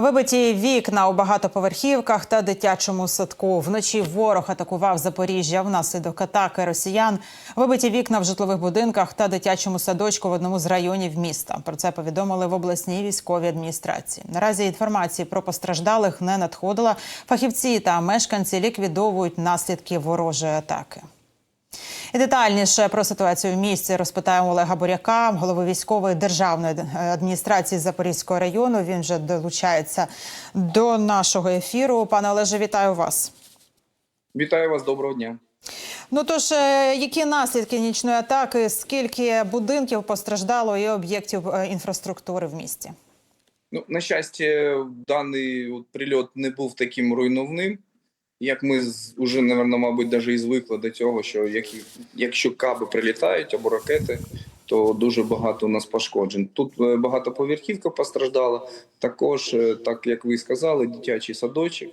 Вибиті вікна у багатоповерхівках та дитячому садку. Вночі ворог атакував Запоріжжя. Внаслідок атаки росіян вибиті вікна в житлових будинках та дитячому садочку в одному з районів міста. Про це повідомили в обласній військовій адміністрації. Наразі інформації про постраждалих не надходила. Фахівці та мешканці ліквідовують наслідки ворожої атаки. І детальніше про ситуацію в місті розпитаємо Олега Буряка, голови військової державної адміністрації Запорізького району. Він вже долучається до нашого ефіру. Пане Олеже, вітаю вас. Вітаю вас, доброго дня. Ну тож, е, які наслідки нічної атаки? Скільки будинків постраждало і об'єктів е, інфраструктури в місті? Ну, на щастя, даний от прильот не був таким руйнівним, як ми уже, напевно, мабуть, навіть і звикли до цього, що як, якщо каби прилітають або ракети, то дуже багато у нас пошкоджень. Тут е, багатоповерхівка постраждала. Також, е, так як ви сказали, дитячий садочок.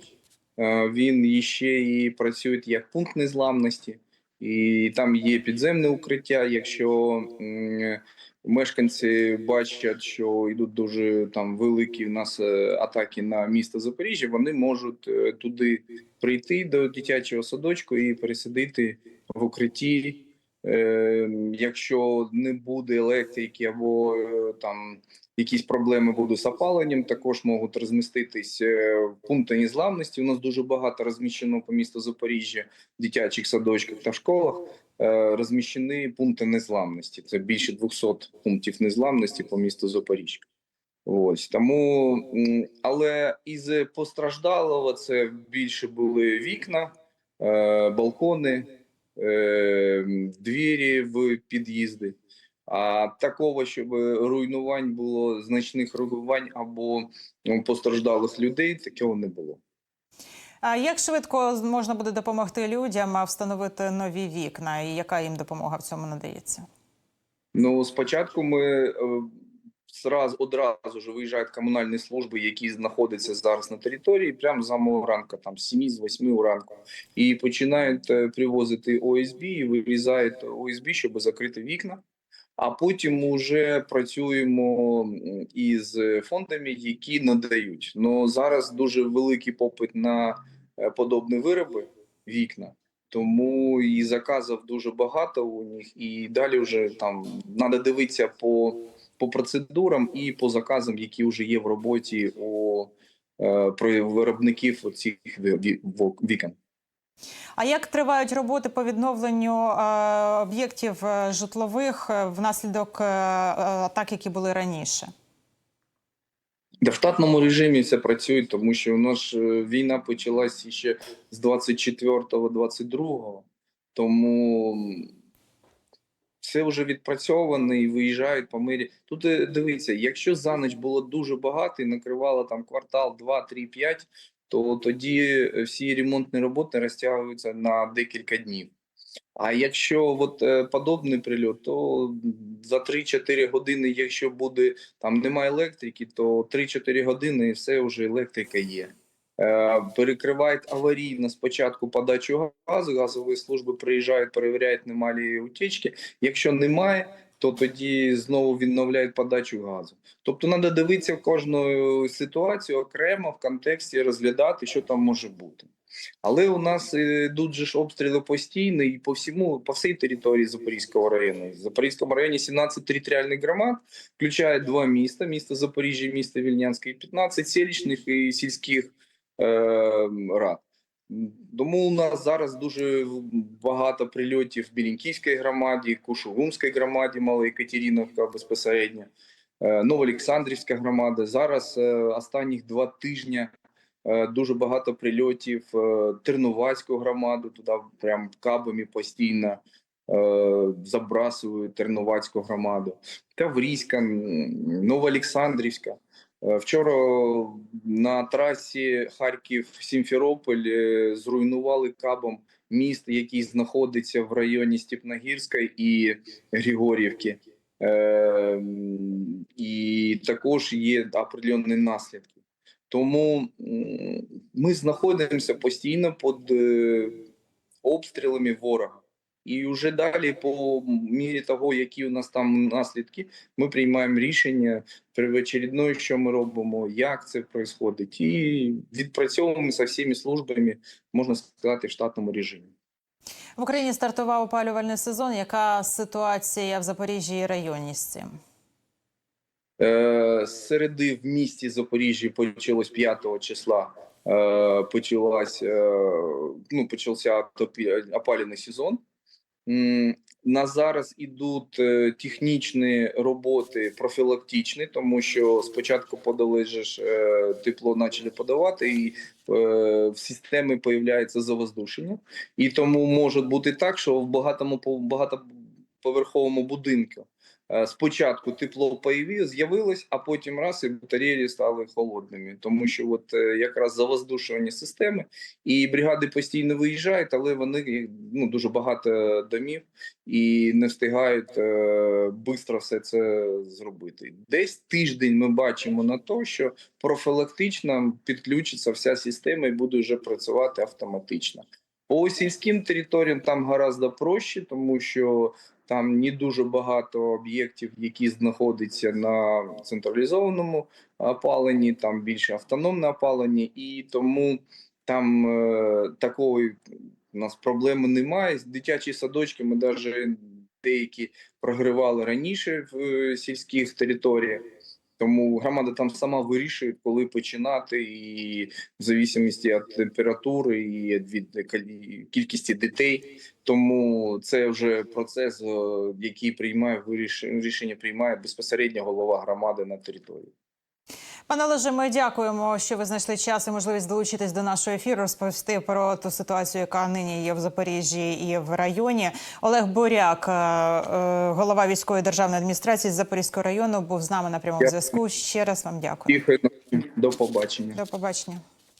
Е, Він ще і працює як пункт незламності, і там є підземне укриття. Якщо мешканці бачать, що йдуть дуже там великі в нас е, атаки на місто Запоріжжя, вони можуть е, туди прийти до дитячого садочку і пересидити в укритті. Е, Якщо не буде електрики або там якісь проблеми будуть з опаленням, також можуть розміститись е, пункти незламності. У нас дуже багато розміщено по місту Запоріжжя в дитячих садочках та школах. е, Розміщені пункти незламності. Це більше 200 пунктів незламності по місту Запоріжжя. Ось тому, але із постраждалого це більше були вікна, е, балкони, двері в під'їзди. А такого, щоб руйнувань було значних руйнувань або ну, постраждалих людей, такого не було. А як швидко можна буде допомогти людям встановити нові вікна? І яка їм допомога в цьому надається? Ну, спочатку ми е, зразу одразу ж виїжджають комунальні служби, які знаходяться зараз на території, прямо з самого ранку, там з 7 з 8 ранку, і починають е, привозити ОСБ і вирізають ОСБ, щоб закрити вікна. А потім вже працюємо із фондами, які надають. Ну зараз дуже великий попит на е, подобні вироби, вікна. Тому і заказів дуже багато у них, і далі вже там треба дивитися по, по процедурам і по заказам, які вже є в роботі у е, виробників цих вікон. А як тривають роботи по відновленню е, об'єктів е, житлових е, внаслідок атак, які були раніше? В штатному режимі це працює, тому що у нас війна почалась ще з 24-22, тому все вже відпрацьовано і виїжджають по мирі. Тут дивіться, якщо за ніч було дуже багато і накривало там квартал 2, 3, 5, то тоді е, всі ремонтні роботи розтягуються на декілька днів. А якщо от е, подобний прильот, то за 3-4 години, якщо буде там немає електрики, то 3-4 години і все вже електрика є. Е, перекривають аварійно спочатку подачу газу, газові служби приїжджають, перевіряють, немає утічки. Якщо немає, то тоді знову відновляють подачу газу. Тобто треба дивитися в кожну ситуацію окремо в контексті розглядати, що там може бути. Але у нас йдуть же ж обстріли постійно і по всьому, по всій території Запорізького району. В Запорізькому районі 17 територіальних громад, включає два міста: місто Запоріжжя, місто Вільнянське, і 15 селищних і сільських е, рад. Тому у нас зараз дуже багато прильотів в Білінківській громаді, Кушугумській громаді, Малоєкатеріновка безпосередньо, е, Новоолександрівська громада. Зараз е, останніх два тижні е, дуже багато прильотів Тернувацьку громаду, туди прям кабами постійно забрасують Тернувацьку громаду. Таврійська, Новоолександрівська. Е, Вчора на трасі Харків-Сімферополь е, зруйнували кабом міст, який знаходиться в районі Степногірська і Григорівки. Е, І також є определенні наслідки. Тому ми знаходимося постійно під е, обстрілами ворога. І вже далі, по мірі того, які у нас там наслідки, ми приймаємо рішення первоочередное, що ми робимо, як це відбувається, і відпрацьовуємо з всіми службами, можна сказати, в штатному режимі. В Україні стартував опалювальний сезон. Яка ситуація в Запоріжжі і районі з цим? Е, середи в місті Запоріжжя почалось 5 числа. Е, почалась, е, ну, почався опалювальний сезон. На зараз ідуть е, технічні роботи профілактичні, тому що спочатку подали ж е, тепло, почали подавати, і е, в системі появляється завоздушення. І тому може бути так, що в багатому по- багатоповерховому будинку Спочатку тепло появі- з'явилось, а потім раз і батареї стали холодними, тому що от е, якраз завоздушування системи, і бригади постійно виїжджають, але вони ну дуже багато домів і не встигають е, швидко все це зробити. Десь тиждень ми бачимо на те, що профілактично підключиться вся система і буде вже працювати автоматично. По сільським територіям там гораздо проще, тому що там не дуже багато об'єктів, які знаходяться на централізованому опаленні, там більше автономне опалення, і тому там е, такої у нас проблеми немає. Дитячі садочки ми навіть деякі прогривали раніше в е, сільських територіях. Тому громада там сама вирішує, коли починати, і в зависимості від температури і від кіль- кількості дітей. Тому це вже процес, е, який приймає вирішення, рішення, приймає безпосередньо голова громади на території. Пане Олеже, ми дякуємо, що ви знайшли час і можливість долучитись до нашого ефіру, розповісти про ту ситуацію, яка нині є в Запоріжжі і в районі. Олег Буряк, е, е, голова військової державної адміністрації з Запорізького району, був з нами на прямому зв'язку. Ще раз вам дякую. До побачення. До побачення.